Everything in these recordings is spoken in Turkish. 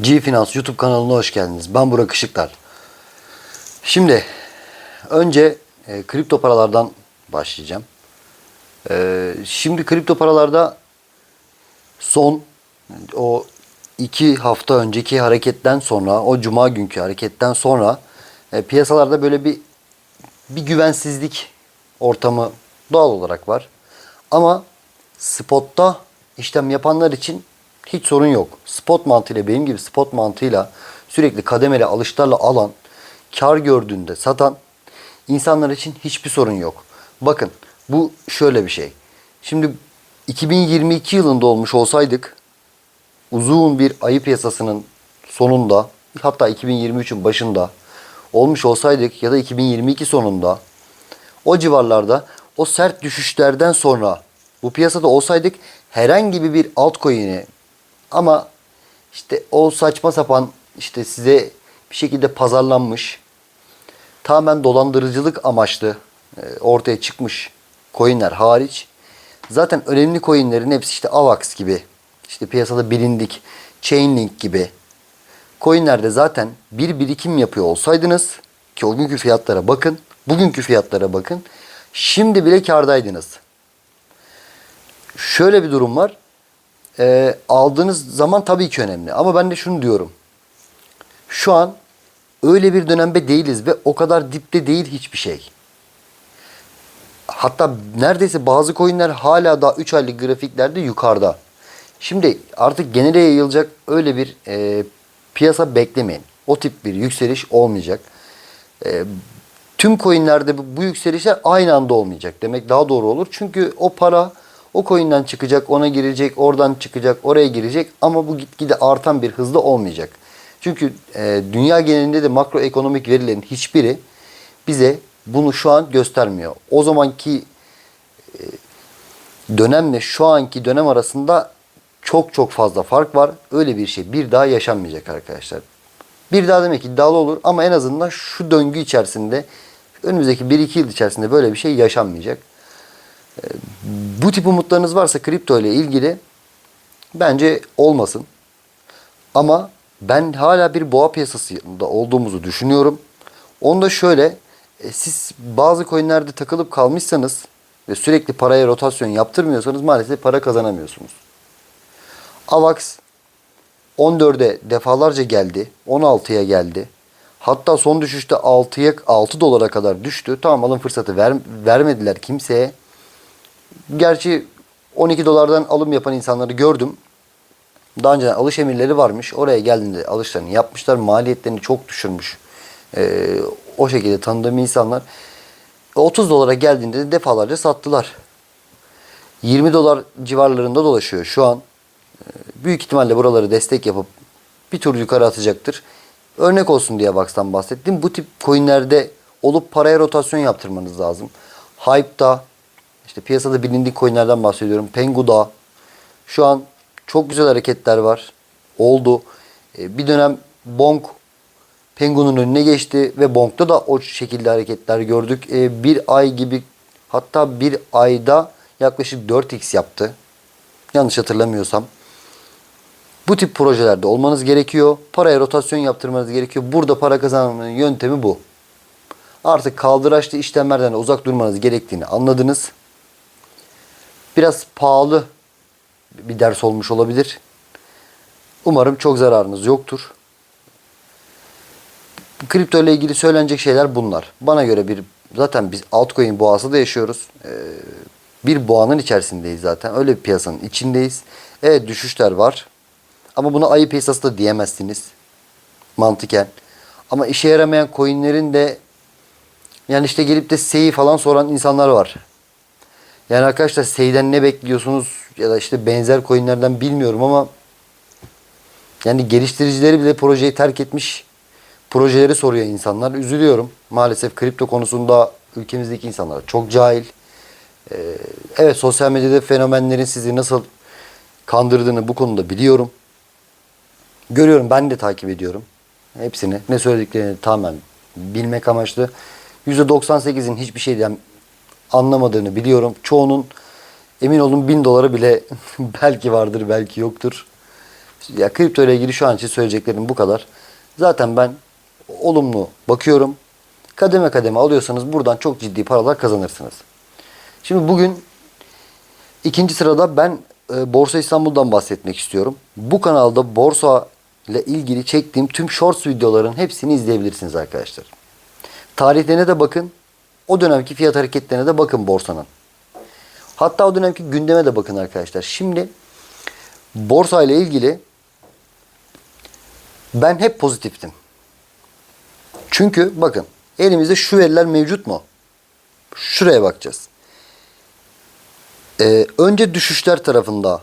G Finans YouTube kanalına hoş geldiniz. Ben Burak Işıklar. Şimdi önce e, kripto paralardan başlayacağım. E, şimdi kripto paralarda son o iki hafta önceki hareketten sonra, o cuma günkü hareketten sonra e, piyasalarda böyle bir bir güvensizlik ortamı doğal olarak var. Ama spotta işlem yapanlar için hiç sorun yok. Spot mantığıyla benim gibi spot mantığıyla sürekli kademeli alışlarla alan, kar gördüğünde satan insanlar için hiçbir sorun yok. Bakın bu şöyle bir şey. Şimdi 2022 yılında olmuş olsaydık uzun bir ayı piyasasının sonunda hatta 2023'ün başında olmuş olsaydık ya da 2022 sonunda o civarlarda o sert düşüşlerden sonra bu piyasada olsaydık herhangi bir altcoin'i ama işte o saçma sapan işte size bir şekilde pazarlanmış tamamen dolandırıcılık amaçlı e, ortaya çıkmış coinler hariç zaten önemli coinlerin hepsi işte AVAX gibi işte piyasada bilindik Chainlink gibi coinlerde zaten bir birikim yapıyor olsaydınız ki o günkü fiyatlara bakın bugünkü fiyatlara bakın şimdi bile kardaydınız. Şöyle bir durum var. Ee, aldığınız zaman tabii ki önemli. Ama ben de şunu diyorum. Şu an öyle bir dönemde değiliz ve o kadar dipte değil hiçbir şey. Hatta neredeyse bazı coinler hala daha 3 aylık grafiklerde yukarıda. Şimdi artık genele yayılacak öyle bir e, piyasa beklemeyin. O tip bir yükseliş olmayacak. E, tüm coinlerde bu, bu yükselişler aynı anda olmayacak demek daha doğru olur. Çünkü o para o coin'den çıkacak, ona girecek, oradan çıkacak, oraya girecek ama bu gitgide artan bir hızda olmayacak. Çünkü e, dünya genelinde de makroekonomik verilerin hiçbiri bize bunu şu an göstermiyor. O zamanki e, dönemle şu anki dönem arasında çok çok fazla fark var. Öyle bir şey bir daha yaşanmayacak arkadaşlar. Bir daha demek iddialı olur ama en azından şu döngü içerisinde önümüzdeki 1-2 yıl içerisinde böyle bir şey yaşanmayacak. Bu tip umutlarınız varsa kripto ile ilgili bence olmasın. Ama ben hala bir boğa piyasasında olduğumuzu düşünüyorum. Onda şöyle e, siz bazı coinlerde takılıp kalmışsanız ve sürekli paraya rotasyon yaptırmıyorsanız maalesef para kazanamıyorsunuz. AVAX 14'e defalarca geldi. 16'ya geldi. Hatta son düşüşte 6'ya 6 dolara kadar düştü. Tamam alım fırsatı ver, vermediler kimseye. Gerçi 12 dolardan alım yapan insanları gördüm. Daha önceden alış emirleri varmış. Oraya geldiğinde alışlarını yapmışlar. Maliyetlerini çok düşürmüş. Ee, o şekilde tanıdığım insanlar. 30 dolara geldiğinde de defalarca sattılar. 20 dolar civarlarında dolaşıyor şu an. Ee, Büyük ihtimalle buraları destek yapıp bir tur yukarı atacaktır. Örnek olsun diye Vax'tan bahsettim. Bu tip coinlerde olup paraya rotasyon yaptırmanız lazım. Hype'da işte piyasada bilindik coinlerden bahsediyorum. Pengu'da şu an çok güzel hareketler var. Oldu. Ee, Bir dönem Bonk Pengu'nun önüne geçti ve Bonk'ta da o şekilde hareketler gördük. Ee, Bir ay gibi hatta bir ayda yaklaşık 4x yaptı. Yanlış hatırlamıyorsam. Bu tip projelerde olmanız gerekiyor. Paraya rotasyon yaptırmanız gerekiyor. Burada para kazanmanın yöntemi bu. Artık kaldıraçlı işlemlerden de uzak durmanız gerektiğini anladınız. Biraz pahalı bir ders olmuş olabilir. Umarım çok zararınız yoktur. Kripto ile ilgili söylenecek şeyler bunlar. Bana göre bir zaten biz altcoin boğası da yaşıyoruz. Ee, bir boğanın içerisindeyiz zaten. Öyle bir piyasanın içindeyiz. Evet düşüşler var. Ama buna ayı piyasası da diyemezsiniz. Mantıken. Ama işe yaramayan coinlerin de yani işte gelip de seyi falan soran insanlar var. Yani arkadaşlar seyden ne bekliyorsunuz ya da işte benzer coinlerden bilmiyorum ama yani geliştiricileri bile projeyi terk etmiş projeleri soruyor insanlar. Üzülüyorum. Maalesef kripto konusunda ülkemizdeki insanlar çok cahil. Ee, evet sosyal medyada fenomenlerin sizi nasıl kandırdığını bu konuda biliyorum. Görüyorum ben de takip ediyorum. Hepsini. Ne söylediklerini tamamen bilmek amaçlı. %98'in hiçbir şeyden anlamadığını biliyorum. Çoğunun emin olun bin doları bile belki vardır belki yoktur. Ya kripto ile ilgili şu an için söyleyeceklerim bu kadar. Zaten ben olumlu bakıyorum. Kademe kademe alıyorsanız buradan çok ciddi paralar kazanırsınız. Şimdi bugün ikinci sırada ben e, Borsa İstanbul'dan bahsetmek istiyorum. Bu kanalda borsa ile ilgili çektiğim tüm shorts videoların hepsini izleyebilirsiniz arkadaşlar. Tarihlerine de bakın. O dönemki fiyat hareketlerine de bakın borsanın. Hatta o dönemki gündeme de bakın arkadaşlar. Şimdi borsa ile ilgili ben hep pozitiftim. Çünkü bakın elimizde şu veriler mevcut mu? Şuraya bakacağız. Ee, önce düşüşler tarafında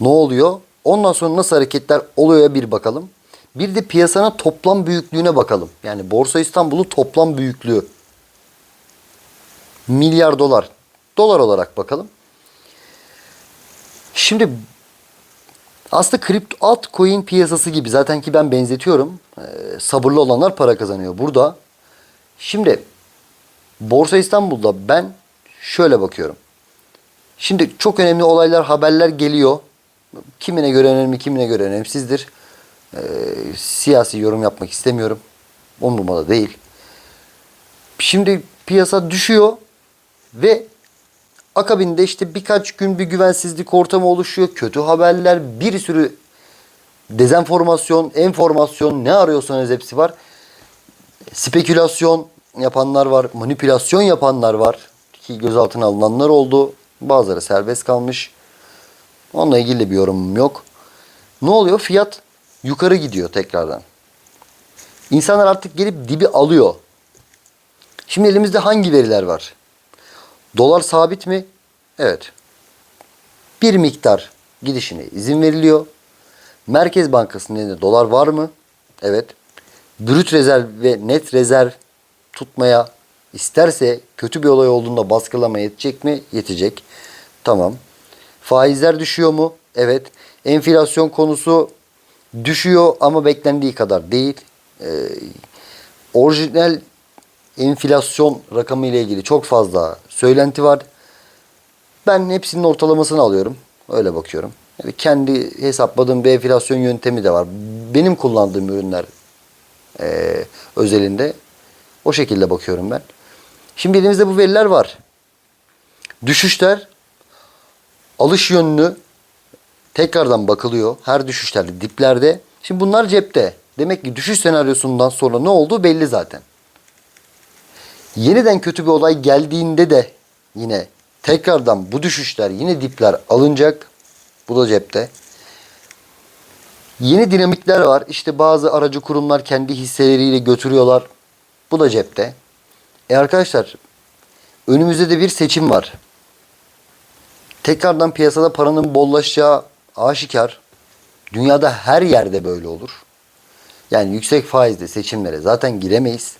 ne oluyor? Ondan sonra nasıl hareketler oluyor bir bakalım. Bir de piyasanın toplam büyüklüğüne bakalım. Yani Borsa İstanbul'un toplam büyüklüğü. Milyar dolar. Dolar olarak bakalım. Şimdi aslında kripto altcoin piyasası gibi zaten ki ben benzetiyorum. Ee, sabırlı olanlar para kazanıyor burada. Şimdi Borsa İstanbul'da ben şöyle bakıyorum. Şimdi çok önemli olaylar, haberler geliyor. Kimine göre önemli, kimine göre önemsizdir. Ee, siyasi yorum yapmak istemiyorum. Umurumda da değil. Şimdi piyasa düşüyor ve akabinde işte birkaç gün bir güvensizlik ortamı oluşuyor. Kötü haberler, bir sürü dezenformasyon, enformasyon ne arıyorsanız hepsi var. Spekülasyon yapanlar var, manipülasyon yapanlar var ki gözaltına alınanlar oldu. Bazıları serbest kalmış. Onunla ilgili bir yorumum yok. Ne oluyor? Fiyat yukarı gidiyor tekrardan. İnsanlar artık gelip dibi alıyor. Şimdi elimizde hangi veriler var? Dolar sabit mi? Evet. Bir miktar gidişine izin veriliyor. Merkez Bankası'nın elinde dolar var mı? Evet. Brüt rezerv ve net rezerv tutmaya isterse kötü bir olay olduğunda baskılamaya yetecek mi? Yetecek. Tamam. Faizler düşüyor mu? Evet. Enflasyon konusu düşüyor ama beklendiği kadar değil. Ee, orijinal enflasyon rakamı ile ilgili çok fazla söylenti var. Ben hepsinin ortalamasını alıyorum. Öyle bakıyorum. Yani kendi hesapladığım bir enflasyon yöntemi de var. Benim kullandığım ürünler eee, özelinde o şekilde bakıyorum ben. Şimdi elimizde bu veriler var. Düşüşler alış yönlü tekrardan bakılıyor. Her düşüşlerde diplerde. Şimdi bunlar cepte. Demek ki düşüş senaryosundan sonra ne olduğu belli zaten. Yeniden kötü bir olay geldiğinde de yine tekrardan bu düşüşler yine dipler alınacak. Bu da cepte. Yeni dinamikler var. İşte bazı aracı kurumlar kendi hisseleriyle götürüyorlar. Bu da cepte. E arkadaşlar önümüzde de bir seçim var. Tekrardan piyasada paranın bollaşacağı aşikar. Dünyada her yerde böyle olur. Yani yüksek faizli seçimlere zaten giremeyiz.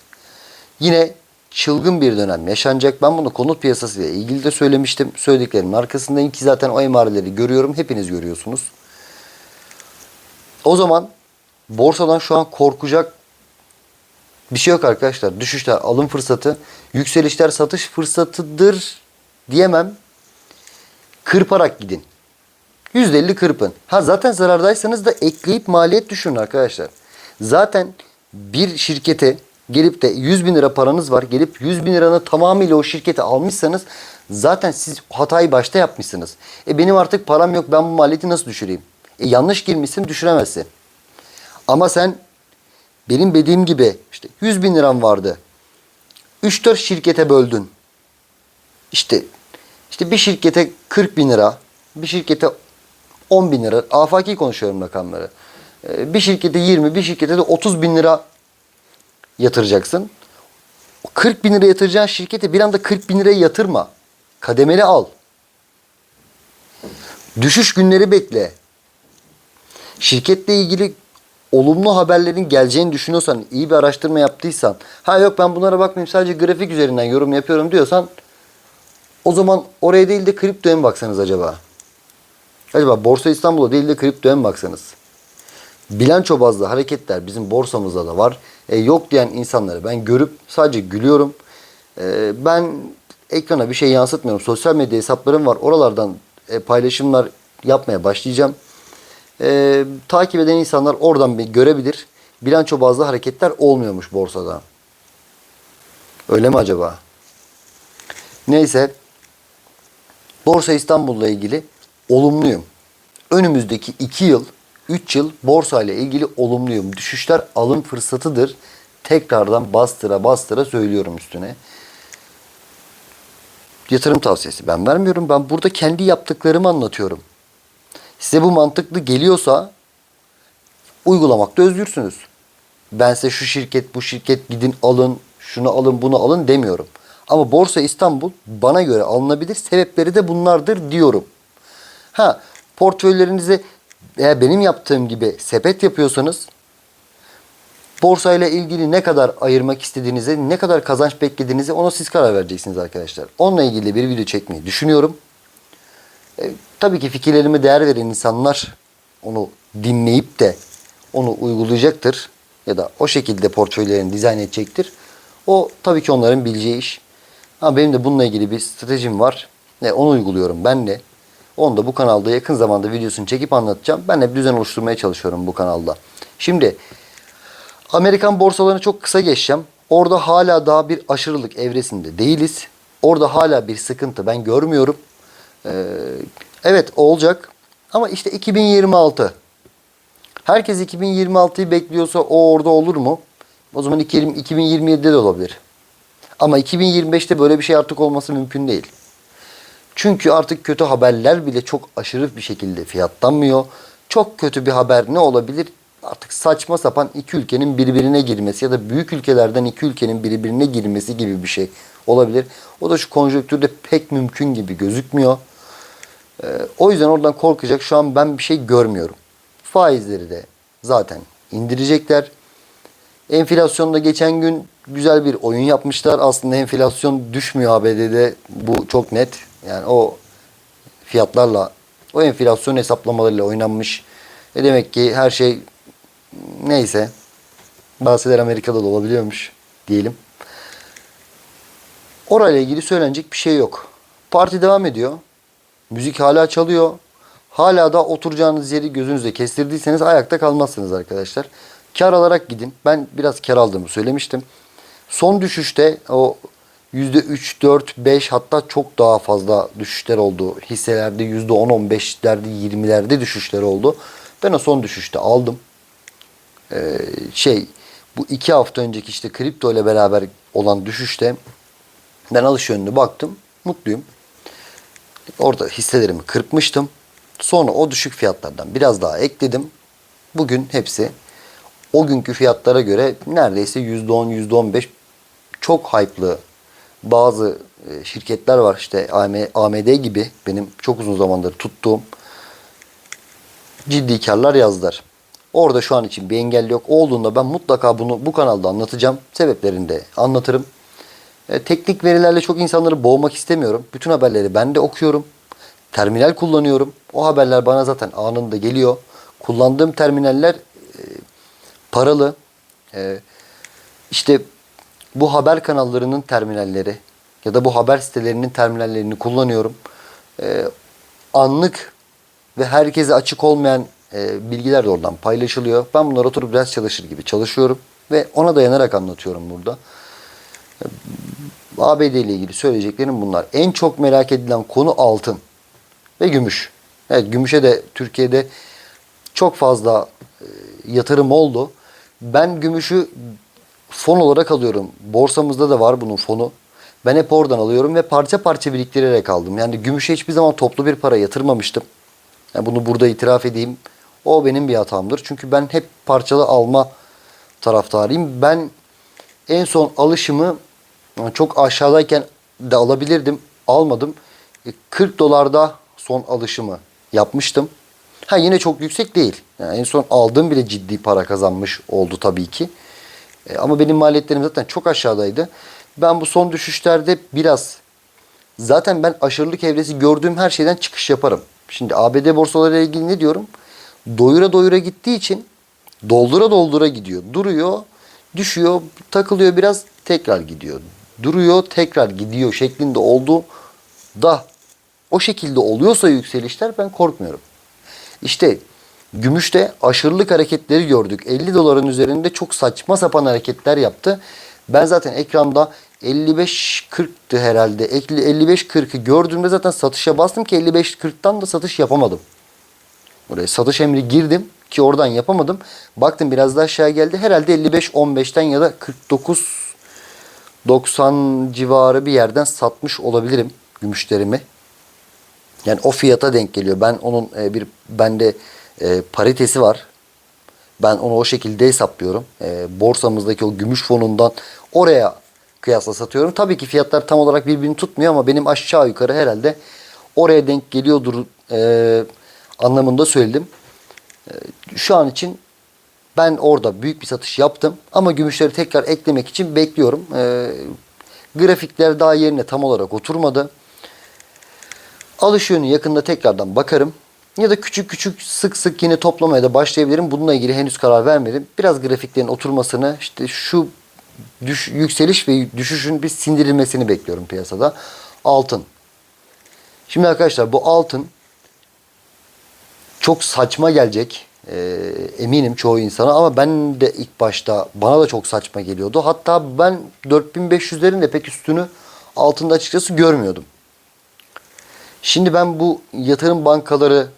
Yine çılgın bir dönem yaşanacak. Ben bunu konut piyasası ile ilgili de söylemiştim. Söylediklerimin arkasındayım ki zaten o emareleri görüyorum. Hepiniz görüyorsunuz. O zaman borsadan şu an korkacak bir şey yok arkadaşlar. Düşüşler alım fırsatı, yükselişler satış fırsatıdır diyemem. Kırparak gidin. %50 kırpın. Ha zaten zarardaysanız da ekleyip maliyet düşünün arkadaşlar. Zaten bir şirkete gelip de 100 bin lira paranız var. Gelip 100 bin liranın tamamıyla o şirkete almışsanız zaten siz hatayı başta yapmışsınız. E benim artık param yok ben bu maliyeti nasıl düşüreyim? E yanlış girmişsin düşüremezsin. Ama sen benim dediğim gibi işte 100 bin liram vardı. 3-4 şirkete böldün. İşte işte bir şirkete 40 bin lira, bir şirkete 10 bin lira. Afaki konuşuyorum rakamları. Ee, Bir şirkete 20, bir şirkete de 30 bin lira yatıracaksın. 40 bin lira yatıracağın şirkete bir anda 40 bin liraya yatırma. Kademeli al. Düşüş günleri bekle. Şirketle ilgili olumlu haberlerin geleceğini düşünüyorsan, iyi bir araştırma yaptıysan, ha yok ben bunlara bakmayayım sadece grafik üzerinden yorum yapıyorum diyorsan o zaman oraya değil de kriptoya mı baksanız acaba? Acaba Borsa İstanbul'a değil de kriptoya mı baksanız? Bilanço bazlı hareketler bizim borsamızda da var. E, yok diyen insanları ben görüp sadece gülüyorum. E, ben ekrana bir şey yansıtmıyorum. Sosyal medya hesaplarım var. Oralardan e, paylaşımlar yapmaya başlayacağım. Ee, takip eden insanlar oradan bir görebilir. Bilanço bazlı hareketler olmuyormuş borsada. Öyle mi acaba? Neyse. Borsa İstanbul'la ilgili olumluyum. Önümüzdeki 2 yıl, 3 yıl borsa ile ilgili olumluyum. Düşüşler alım fırsatıdır. Tekrardan bastıra bastıra söylüyorum üstüne. Yatırım tavsiyesi ben vermiyorum. Ben burada kendi yaptıklarımı anlatıyorum. Size bu mantıklı geliyorsa uygulamakta özgürsünüz. Ben size şu şirket bu şirket gidin alın şunu alın bunu alın demiyorum. Ama Borsa İstanbul bana göre alınabilir sebepleri de bunlardır diyorum. Ha portföylerinize eğer benim yaptığım gibi sepet yapıyorsanız borsayla ilgili ne kadar ayırmak istediğinize, ne kadar kazanç beklediğinize ona siz karar vereceksiniz arkadaşlar. Onunla ilgili bir video çekmeyi düşünüyorum. E, tabii ki fikirlerime değer veren insanlar onu dinleyip de onu uygulayacaktır. Ya da o şekilde portföylerini dizayn edecektir. O tabii ki onların bileceği iş. Ama benim de bununla ilgili bir stratejim var. E, onu uyguluyorum ben de. Onu da bu kanalda yakın zamanda videosunu çekip anlatacağım. Ben de düzen oluşturmaya çalışıyorum bu kanalda. Şimdi Amerikan borsalarını çok kısa geçeceğim. Orada hala daha bir aşırılık evresinde değiliz. Orada hala bir sıkıntı ben görmüyorum. Ee, evet olacak. Ama işte 2026. Herkes 2026'yı bekliyorsa o orada olur mu? O zaman 2027'de de olabilir. Ama 2025'te böyle bir şey artık olması mümkün değil. Çünkü artık kötü haberler bile çok aşırı bir şekilde fiyatlanmıyor. Çok kötü bir haber ne olabilir? Artık saçma sapan iki ülkenin birbirine girmesi ya da büyük ülkelerden iki ülkenin birbirine girmesi gibi bir şey olabilir. O da şu konjonktürde pek mümkün gibi gözükmüyor. Ee, o yüzden oradan korkacak şu an ben bir şey görmüyorum. Faizleri de zaten indirecekler. Enflasyonda geçen gün güzel bir oyun yapmışlar. Aslında enflasyon düşmüyor ABD'de. Bu çok net. Yani o fiyatlarla o enflasyon hesaplamalarıyla oynanmış. E demek ki her şey neyse bazı şeyler Amerika'da da olabiliyormuş diyelim. Orayla ilgili söylenecek bir şey yok. Parti devam ediyor. Müzik hala çalıyor. Hala da oturacağınız yeri gözünüzde kestirdiyseniz ayakta kalmazsınız arkadaşlar. Kar alarak gidin. Ben biraz kar aldığımı söylemiştim. Son düşüşte o %3, 4, 5 hatta çok daha fazla düşüşler oldu. Hisselerde %10, 15'lerde, 20'lerde düşüşler oldu. Ben o son düşüşte aldım. Ee, şey bu iki hafta önceki işte kripto ile beraber olan düşüşte ben alış yönüne baktım. Mutluyum. Orada hisselerimi kırpmıştım. Sonra o düşük fiyatlardan biraz daha ekledim. Bugün hepsi o günkü fiyatlara göre neredeyse %10, %15 çok hype'lı bazı e, şirketler var. İşte AMD gibi benim çok uzun zamandır tuttuğum ciddi karlar yazdılar. Orada şu an için bir engel yok. Olduğunda ben mutlaka bunu bu kanalda anlatacağım. Sebeplerini de anlatırım. E, teknik verilerle çok insanları boğmak istemiyorum. Bütün haberleri ben de okuyorum. Terminal kullanıyorum. O haberler bana zaten anında geliyor. Kullandığım terminaller e, paralı. E, işte bu haber kanallarının terminalleri ya da bu haber sitelerinin terminallerini kullanıyorum. E, anlık ve herkese açık olmayan e, bilgiler de oradan paylaşılıyor. Ben bunları oturup ders çalışır gibi çalışıyorum ve ona dayanarak anlatıyorum burada. E, ABD ile ilgili söyleyeceklerim bunlar. En çok merak edilen konu altın ve gümüş. Evet gümüşe de Türkiye'de çok fazla e, yatırım oldu. Ben gümüşü fon olarak alıyorum. Borsamızda da var bunun fonu. Ben hep oradan alıyorum ve parça parça biriktirerek aldım. Yani gümüşe hiçbir zaman toplu bir para yatırmamıştım. Yani bunu burada itiraf edeyim. O benim bir hatamdır. Çünkü ben hep parçalı alma taraftarıyım. Ben en son alışımı çok aşağıdayken de alabilirdim. Almadım. 40 E, dolarda son alışımı yapmıştım. Ha yine çok yüksek değil. Yani en son aldığım bile ciddi para kazanmış oldu tabii ki. E, ama benim maliyetlerim zaten çok aşağıdaydı. Ben bu son düşüşlerde biraz zaten ben aşırılık evresi gördüğüm her şeyden çıkış yaparım. Şimdi ABD borsaları ile ilgili ne diyorum? Doyura doyura gittiği için doldura doldura gidiyor. Duruyor, düşüyor, takılıyor biraz tekrar gidiyor. Duruyor, tekrar gidiyor şeklinde oldu da o şekilde oluyorsa yükselişler ben korkmuyorum. İşte Gümüşte aşırılık hareketleri gördük. 50 doların üzerinde çok saçma sapan hareketler yaptı. Ben zaten ekranda 55-40'tı herhalde. 55-40'ı gördüğümde zaten satışa bastım ki 55-40'tan da satış yapamadım. Buraya satış emri girdim ki oradan yapamadım. Baktım biraz daha aşağı geldi. Herhalde 55-15'ten ya da 49 90 civarı bir yerden satmış olabilirim gümüşlerimi. Yani o fiyata denk geliyor. Ben onun e, bir bende e, paritesi var. Ben onu o şekilde hesaplıyorum. E, borsamızdaki o gümüş fonundan oraya kıyasla satıyorum. Tabii ki fiyatlar tam olarak birbirini tutmuyor ama benim aşağı yukarı herhalde oraya denk geliyordur e, anlamında söyledim. E, şu an için ben orada büyük bir satış yaptım ama gümüşleri tekrar eklemek için bekliyorum. E, grafikler daha yerine tam olarak oturmadı. Alış yönü yakında tekrardan bakarım. Ya da küçük küçük sık sık yine toplamaya da başlayabilirim. Bununla ilgili henüz karar vermedim. Biraz grafiklerin oturmasını, işte şu düş, yükseliş ve düşüşün bir sindirilmesini bekliyorum piyasada. Altın. Şimdi arkadaşlar bu altın çok saçma gelecek. Ee, eminim çoğu insana ama ben de ilk başta bana da çok saçma geliyordu. Hatta ben 4500'lerin de pek üstünü altında açıkçası görmüyordum. Şimdi ben bu yatırım bankaları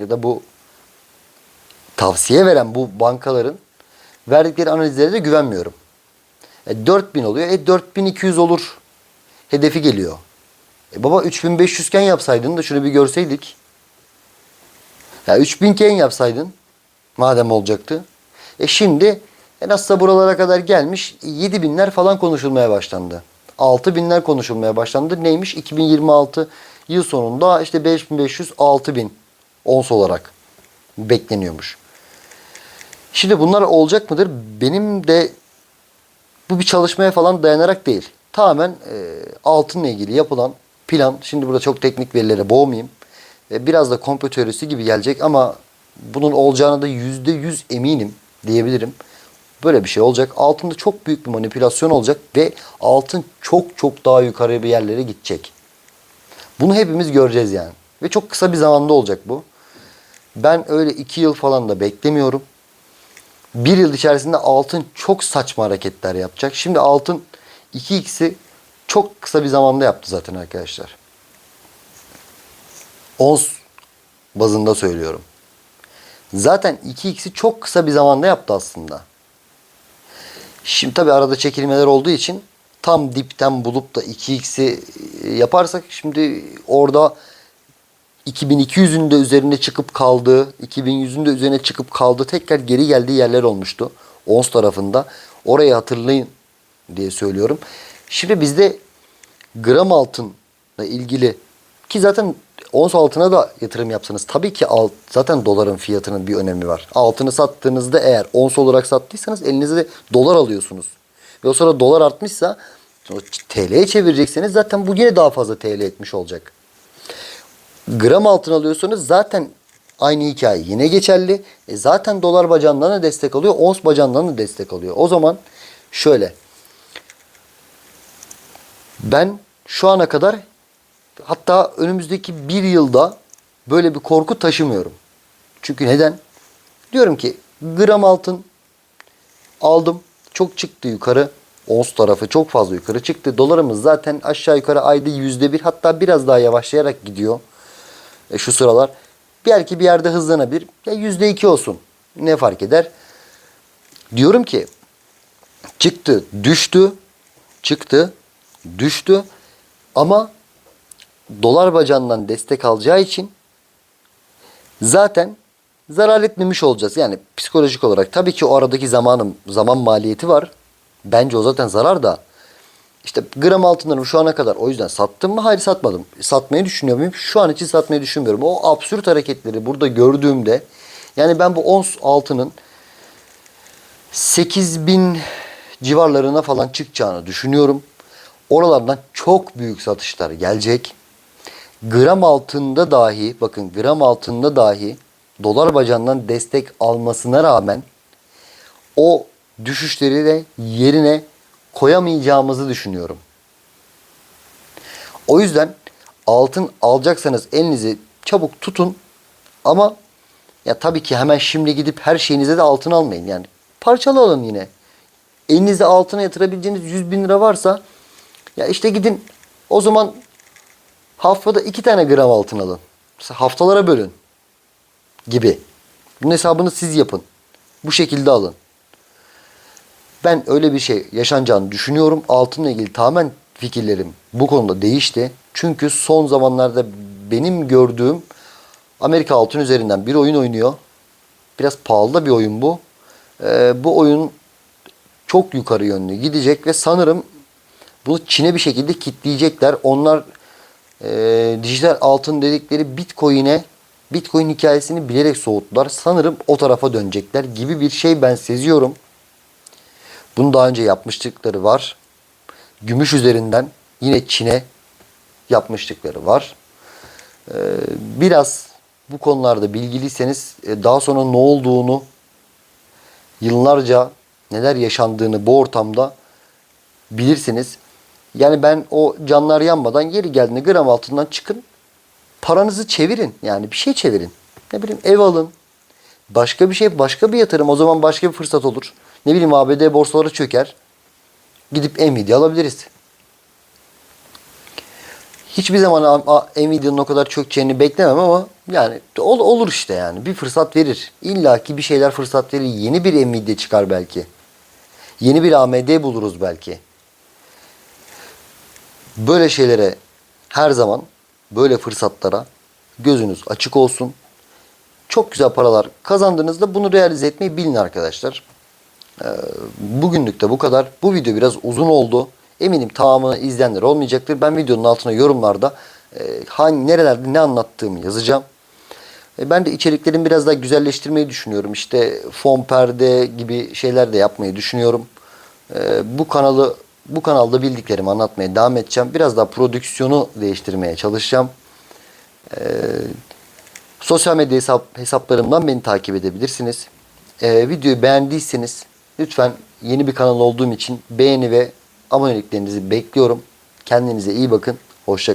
ya da bu tavsiye veren bu bankaların verdikleri analizlere de güvenmiyorum. E, 4000 oluyor. E 4200 olur. Hedefi geliyor. E baba 3500 iken yapsaydın da şunu bir görseydik. Ya 3000 iken yapsaydın madem olacaktı. E şimdi en azsa buralara kadar gelmiş 7000'ler falan konuşulmaya başlandı. 6000'ler konuşulmaya başlandı. Neymiş? 2026 yıl sonunda işte 5500 6000 ons olarak bekleniyormuş. Şimdi bunlar olacak mıdır? Benim de bu bir çalışmaya falan dayanarak değil. Tamamen e, altınla ilgili yapılan plan. Şimdi burada çok teknik verilere boğmayayım. E, biraz da komplo teorisi gibi gelecek ama bunun olacağına da yüzde yüz eminim diyebilirim. Böyle bir şey olacak. Altında çok büyük bir manipülasyon olacak ve altın çok çok daha yukarı bir yerlere gidecek. Bunu hepimiz göreceğiz yani. Ve çok kısa bir zamanda olacak bu. Ben öyle iki yıl falan da beklemiyorum. Bir yıl içerisinde altın çok saçma hareketler yapacak. Şimdi altın 2x'i çok kısa bir zamanda yaptı zaten arkadaşlar. Ons bazında söylüyorum. Zaten 2x'i çok kısa bir zamanda yaptı aslında. Şimdi tabi arada çekilmeler olduğu için tam dipten bulup da 2x'i yaparsak şimdi orada 2200'ün de üzerine çıkıp kaldığı, 2100'ün de üzerine çıkıp kaldığı tekrar geri geldiği yerler olmuştu. Ons tarafında. Orayı hatırlayın diye söylüyorum. Şimdi bizde gram altınla ilgili ki zaten ons altına da yatırım yapsanız tabii ki alt, zaten doların fiyatının bir önemi var. Altını sattığınızda eğer ons olarak sattıysanız elinize dolar alıyorsunuz. Ve o sırada dolar artmışsa TL'ye çevirecekseniz zaten bu yine daha fazla TL etmiş olacak. Gram altın alıyorsanız zaten aynı hikaye yine geçerli. E zaten dolar bacağından da destek alıyor. Ons bacağından da destek alıyor. O zaman şöyle. Ben şu ana kadar hatta önümüzdeki bir yılda böyle bir korku taşımıyorum. Çünkü neden? Diyorum ki gram altın aldım. Çok çıktı yukarı. Ons tarafı çok fazla yukarı çıktı. Dolarımız zaten aşağı yukarı ayda yüzde bir hatta biraz daha yavaşlayarak gidiyor. E, şu sıralar. Belki bir yerde hızlanabilir. Ya yüzde iki olsun. Ne fark eder? Diyorum ki çıktı, düştü, çıktı, düştü ama dolar bacağından destek alacağı için zaten zarar etmemiş olacağız. Yani psikolojik olarak tabii ki o aradaki zamanın zaman maliyeti var. Bence o zaten zarar da işte gram altınlarımı şu ana kadar o yüzden sattım mı? Hayır satmadım. Satmayı düşünüyor muyum? Şu an için satmayı düşünmüyorum. O absürt hareketleri burada gördüğümde yani ben bu ons altının 8000 civarlarına falan çıkacağını düşünüyorum. Oralardan çok büyük satışlar gelecek. Gram altında dahi bakın gram altında dahi dolar bacağından destek almasına rağmen o düşüşleri de yerine koyamayacağımızı düşünüyorum. O yüzden altın alacaksanız elinizi çabuk tutun ama Ya tabii ki hemen şimdi gidip her şeyinize de altın almayın. Yani parçalı alın yine. Elinizde altına yatırabileceğiniz 100 bin lira varsa ya işte gidin o zaman haftada iki tane gram altın alın. Mesela haftalara bölün gibi. Bunun hesabını siz yapın. Bu şekilde alın. Ben öyle bir şey yaşanacağını düşünüyorum. Altınla ilgili tamamen fikirlerim bu konuda değişti. Çünkü son zamanlarda benim gördüğüm Amerika altın üzerinden bir oyun oynuyor. Biraz pahalı da bir oyun bu. Ee, bu oyun çok yukarı yönlü gidecek ve sanırım bunu Çin'e bir şekilde kitleyecekler. Onlar e, dijital altın dedikleri Bitcoin'e Bitcoin hikayesini bilerek soğuttular. Sanırım o tarafa dönecekler gibi bir şey ben seziyorum. Bunu daha önce yapmıştıkları var. Gümüş üzerinden yine Çin'e yapmıştıkları var. Ee, biraz bu konularda bilgiliyseniz e, daha sonra ne olduğunu yıllarca neler yaşandığını bu ortamda bilirsiniz. Yani ben o canlar yanmadan yeri geldiğinde gram altından çıkın. Paranızı çevirin. Yani bir şey çevirin. Ne bileyim ev alın. Başka bir şey, başka bir yatırım. O zaman başka bir fırsat olur. Ne bileyim ABD borsaları çöker. Gidip Nvidia alabiliriz. Hiçbir zaman Nvidia'nın o kadar çökeceğini beklemem ama yani ol- olur işte yani. Bir fırsat verir. İlla ki bir şeyler fırsat verir. Yeni bir Nvidia çıkar belki. Yeni bir AMD buluruz belki. Böyle şeylere her zaman böyle fırsatlara gözünüz açık olsun. Çok güzel paralar kazandığınızda bunu realize etmeyi bilin arkadaşlar. Ee, bugünlük de bu kadar. Bu video biraz uzun oldu. Eminim tamamını izleyenler olmayacaktır. Ben videonun altına yorumlarda e, hangi nerelerde ne anlattığımı yazacağım. E, ben de içeriklerimi biraz daha güzelleştirmeyi düşünüyorum. İşte fon perde gibi şeyler de yapmayı düşünüyorum. E, bu kanalı bu kanalda bildiklerimi anlatmaya devam edeceğim. Biraz daha prodüksiyonu değiştirmeye çalışacağım. Sosyal medya hesap, hesaplarımdan beni takip edebilirsiniz. Videoyu beğendiyseniz lütfen yeni bir kanal olduğum için beğeni ve aboneliklerinizi bekliyorum. Kendinize iyi bakın. Hoşça